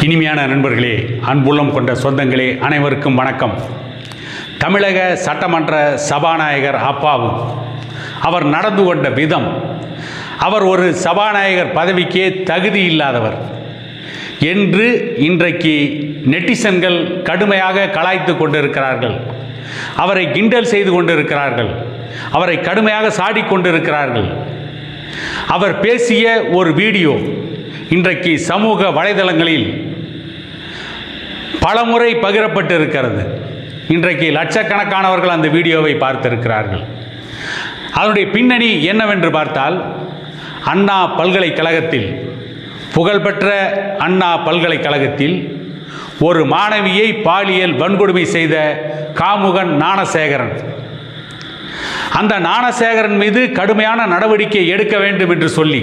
இனிமையான நண்பர்களே அன்புள்ளம் கொண்ட சொந்தங்களே அனைவருக்கும் வணக்கம். தமிழக சட்டமன்ற சபாநாயகர் அப்பாவு. அவர் நடந்து கொண்ட விதம் அவர் ஒரு சபாநாயகர் பதவிக்கே தகுதி இல்லாதவர். என்று இன்றைக்கு நெட்டிசன்கள் கடுமையாக கலாய்த்து கொண்டிருக்கிறார்கள். அவரை கிண்டல் செய்து கொண்டிருக்கிறார்கள். அவரை கடுமையாக சாடிக் கொண்டிருக்கிறார்கள். அவர் பேசிய ஒரு வீடியோ இன்றைக்கு சமூக வலைதளங்களில் பலமுறை பகிரப்பட்டிருக்கிறது. இன்றைக்கு லட்சக்கணக்கானவர்கள் அந்த வீடியோவை பார்த்திருக்கிறார்கள். அதனுடைய பின்னணி என்னவென்று பார்த்தால் அண்ணா பல்கலைக்கழகத்தில் புகழ்பெற்ற அண்ணா பல்கலைக்கழகத்தில் ஒரு மாணவியை பாலியல் வன்கொடுமை செய்த காமுகன் ஞானசேகரன். அந்த ஞானசேகரன் மீது கடுமையான நடவடிக்கை எடுக்க வேண்டும் என்று சொல்லி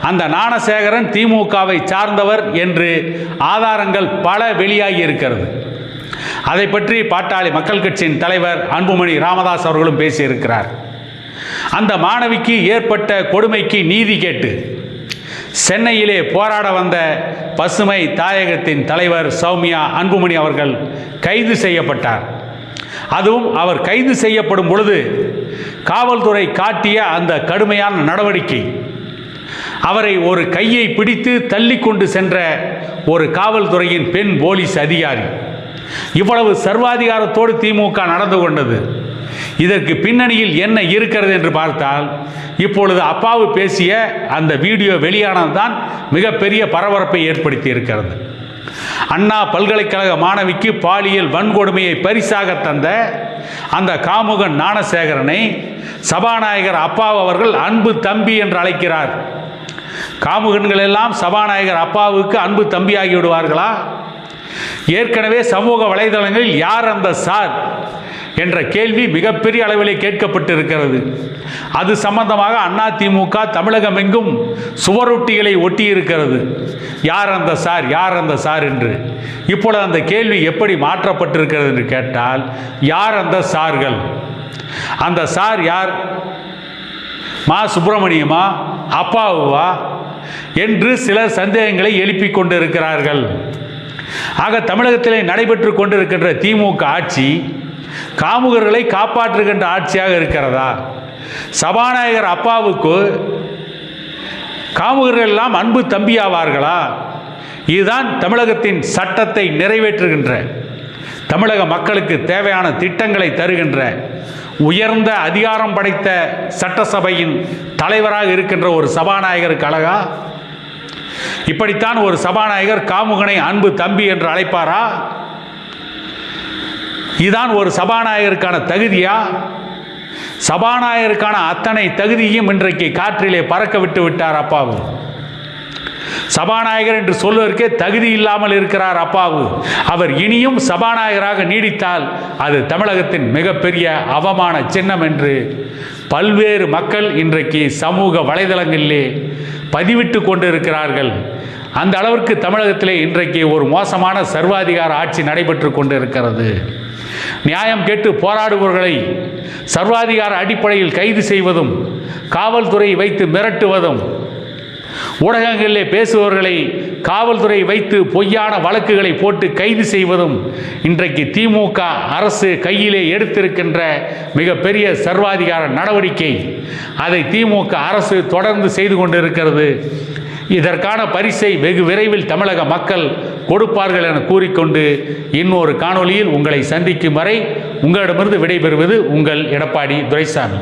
அந்த ஞானசேகரன் திமுகவை சார்ந்தவர் என்று ஆதாரங்கள் பல வெளியாகி இருக்கிறது. அதை பற்றி பாட்டாளி மக்கள் கட்சியின் தலைவர் அன்புமணி ராமதாஸ் அவர்களும் பேசியிருக்கிறார். அந்த மாணவிக்கு ஏற்பட்ட கொடுமைக்கு நீதி கேட்டு சென்னையிலே போராட வந்த பசுமை தாயகத்தின் தலைவர் சௌமியா அன்புமணி அவர்கள் கைது செய்யப்பட்டார். அதுவும் அவர் கைது செய்யப்படும் பொழுது காவல்துறை காட்டிய அந்த கடுமையான நடவடிக்கை. அவரை ஒரு கையை பிடித்து தள்ளி கொண்டு சென்ற ஒரு காவல்துறையின் பெண் போலீஸ் அதிகாரி. இவ்வளவு சர்வாதிகாரத்தோடு திமுக நடந்து கொண்டது. இதற்கு பின்னணியில் என்ன இருக்கிறது என்று பார்த்தால் இப்பொழுது அப்பாவு பேசிய அந்த வீடியோ வெளியானதுதான் மிகப்பெரிய பரபரப்பை ஏற்படுத்தி இருக்கிறது அண்ணா பல்கலைக்கழக மாணவிக்கு பாலியல் வன்கொடுமையை பரிசாக தந்த அந்த காமுகன் ஞானசேகரனை சபாநாயகர் அப்பாவு அவர்கள் அன்பு தம்பி என்று அழைக்கிறார். காமுகன்கள் எல்லாம் சபாநாயகர் அப்பாவுக்கு அன்பு தம்பியாகி விடுவார்களா? ஏற்கனவே சமூக வலைதளங்களில் யார் அந்த சார் என்ற கேள்வி மிகப்பெரிய அளவிலே கேட்கப்பட்டிருக்கிறது. அது சம்பந்தமாக அண்ணா திமுக தமிழகம் எங்கும் சுவரொட்டிகளை ஒட்டியிருக்கிறது. யார் அந்த சார்? யார் அந்த சார் என்று. இப்பொழுது அந்த கேள்வி எப்படி மாற்றப்பட்டிருக்கிறது என்று கேட்டால் யார் அந்த சார்கள்? அந்த சார் யார்? மா சுப்பிரமணியமா? அப்பாவுவா? என்று சில சந்தேகங்களை எழுப்பிக் கொண்டிருக்கிறார்கள். ஆக தமிழகத்திலே நடைபெற்று கொண்டிருக்கின்ற திமுக ஆட்சி காமுகர்களை காப்பாற்றுகின்ற ஆட்சியாக இருக்கிறதா? சபாநாயகர் அப்பாவுக்கு காமுகர்கள் எல்லாம் அன்பு தம்பியாவார்களா இதுதான் தமிழகத்தின் சட்டத்தை நிறைவேற்றுகின்ற தமிழக மக்களுக்கு தேவையான திட்டங்களை தருகின்ற உயர்ந்த அதிகாரம் படைத்த சட்டசபையின் தலைவராக இருக்கின்ற ஒரு சபாநாயகருக்கு அழகா? இப்படித்தான் ஒரு சபாநாயகர் காமுகனை அன்பு தம்பி என்று அழைப்பாரா? இதுதான் ஒரு சபாநாயகருக்கான தகுதியா? சபாநாயகருக்கான அத்தனை தகுதியும் இன்றைக்கு காற்றிலே பறக்க விட்டு விட்டார் அப்பாவு. சபாநாயகர் என்று சொல்வதற்கே தகுதி இல்லாமல் இருக்கிறார் அப்பாவு. அவர் இனியும் சபாநாயகராக நீடித்தால் அது தமிழகத்தின் மிகப்பெரிய அவமான சின்னம் என்று பல்வேறு மக்கள் இன்றைக்கு சமூக வலைதளங்களிலே பதிவிட்டு கொண்டு இருக்கிறார்கள் அந்த அளவிற்கு தமிழகத்திலே இன்றைக்கு ஒரு மோசமான சர்வாதிகார ஆட்சி நடைபெற்று கொண்டு இருக்கிறது நியாயம் கேட்டு போராடுபவர்களை சர்வாதிகார அடிப்படையில் கைது செய்வதும் காவல்துறை வைத்து மிரட்டுவதும் ஊடகங்களிலே பேசுபவர்களை காவல்துறை வைத்து பொய்யான வழக்குகளை போட்டு கைது செய்வதும் இன்றைக்கு திமுக அரசு கையிலே எடுத்திருக்கின்ற மிகப்பெரிய சர்வாதிகார நடவடிக்கை. அதை திமுக அரசு தொடர்ந்து செய்து கொண்டிருக்கிறது. இதற்கான பரிசை வெகு விரைவில் தமிழக மக்கள் கொடுப்பார்கள் என கூறிக்கொண்டு இன்னொரு காணொளியில் உங்களை சந்திக்கும் வரை உங்களிடமிருந்து விடைபெறுவது உங்கள் எடப்பாடி துரைசாமி.